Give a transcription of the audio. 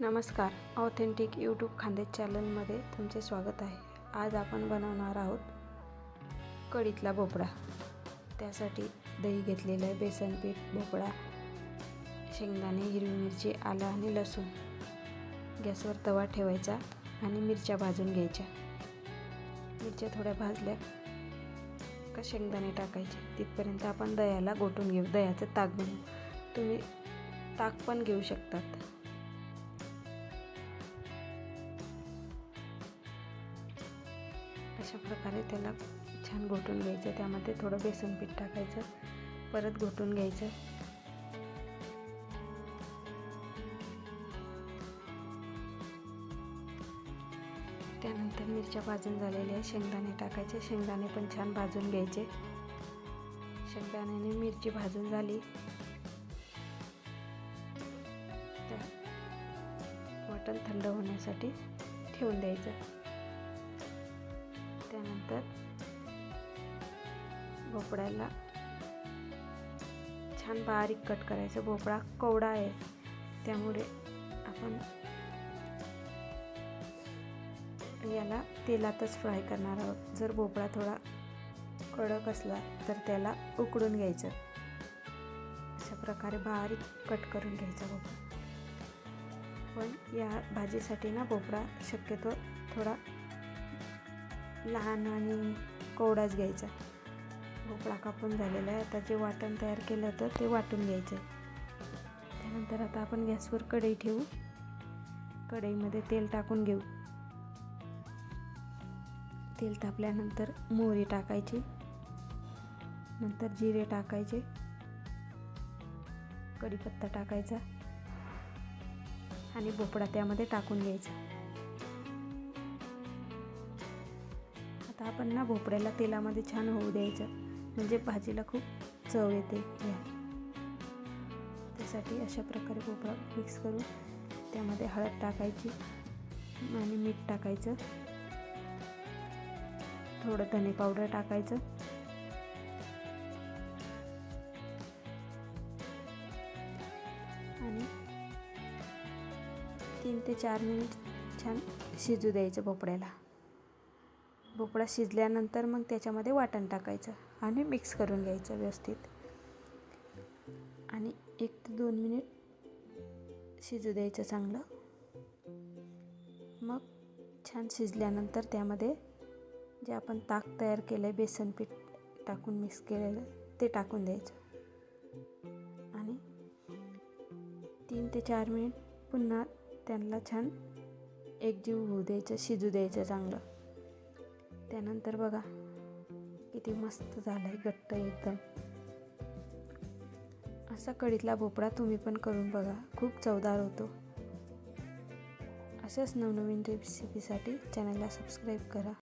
नमस्कार. Authentic YouTube खांदे चॅनलमध्ये तुमचे स्वागत आहे. आज आपण बनवणार आहोत कढीतला भोपळा. त्यासाठी दही घेतलेलं आहे बेसन पीठ भोपळा शेंगदाणे हिरवी मिरची आलं आणि लसूण. गॅसवर तवा ठेवायचा आणि मिरच्या भाजून घ्यायच्या. मिरच्या थोड्या भाजल्या का शेंगदाणे टाकायचे. तिथपर्यंत आपण दह्याला गोटून घेऊ. दह्याचं ताक बनवू. तुम्ही ताक पण घेऊ शकतात. अशा प्रकारे त्याला छान घोटून घ्यायचं. त्यामध्ये थोडं बेसन पीठ टाकायचं. परत घोटून घ्यायचं. त्यानंतर मिरच्या भाजून झालेल्या आहे शेंगदाणे टाकायचे. शेंगदाणे पण छान भाजून घ्यायचे. शेंगदाण्याने मिरची भाजून झाली. तर मटण थंड होण्यासाठी ठेवून द्यायचं. त्यानंतर भोपळ्याला छान बारीक कट करायचं. भोपळा कोवडा आहे. त्यामुळे आपण याला तेलातच फ्राय करणार आहोत. जर भोपळा थोडा कडक असला तर त्याला उकडून घ्यायचं. अशा प्रकारे बारीक कट करून घ्यायचा भोपळा. पण या भाजीसाठी ना भोपळा शक्यतो थोडा लहान आणि कोवडाच घ्यायचा. भोपळा कापून झालेला आहे. आता जे वाटण तयार केलं तर ते वाटून घ्यायचं त्यानंतर आता आपण गॅसवर कढई ठेवू. कढईमध्ये तेल टाकून घेऊ. तेल तापल्यानंतर मोहरी टाकायची. नंतर जिरे टाकायचे. कढीपत्ता टाकायचा. आणि भोपळा त्यामध्ये टाकून घ्यायचा. आता आपण ना भोपळ्याला तेलामध्ये छान होऊ द्यायचं. म्हणजे भाजीला खूप चव येते त्यासाठी अशा प्रकारे भोपळा मिक्स करून त्यामध्ये हळद टाकायची आणि मीठ टाकायचं. थोडं धने पावडर टाकायचं. आणि तीन ते चार मिनिट छान शिजू द्यायचं भोपळ्याला. भोपळा शिजल्यानंतर मग त्याच्यामध्ये वाटण टाकायचं आणि मिक्स करून घ्यायचं व्यवस्थित. आणि एक ते दोन मिनिट शिजू द्यायचं चांगलं. मग छान शिजल्यानंतर त्यामध्ये जे आपण ताक तयार केलं आहे बेसन पीठ टाकून मिक्स केलेलं ते टाकून द्यायचं. आणि तीन ते चार मिनिट पुन्हा त्यांना छान एकजीव होऊ द्यायचं शिजू द्यायचं चांगलं. त्यानंतर बघा किती मस्त झालं आहे घट्ट एकदम. असा कढीतला भोपळा तुम्ही पण करून बघा खूप चवदार होतो. अशाच नवनवीन रेसिपीसाठी चॅनलला सबस्क्राईब करा.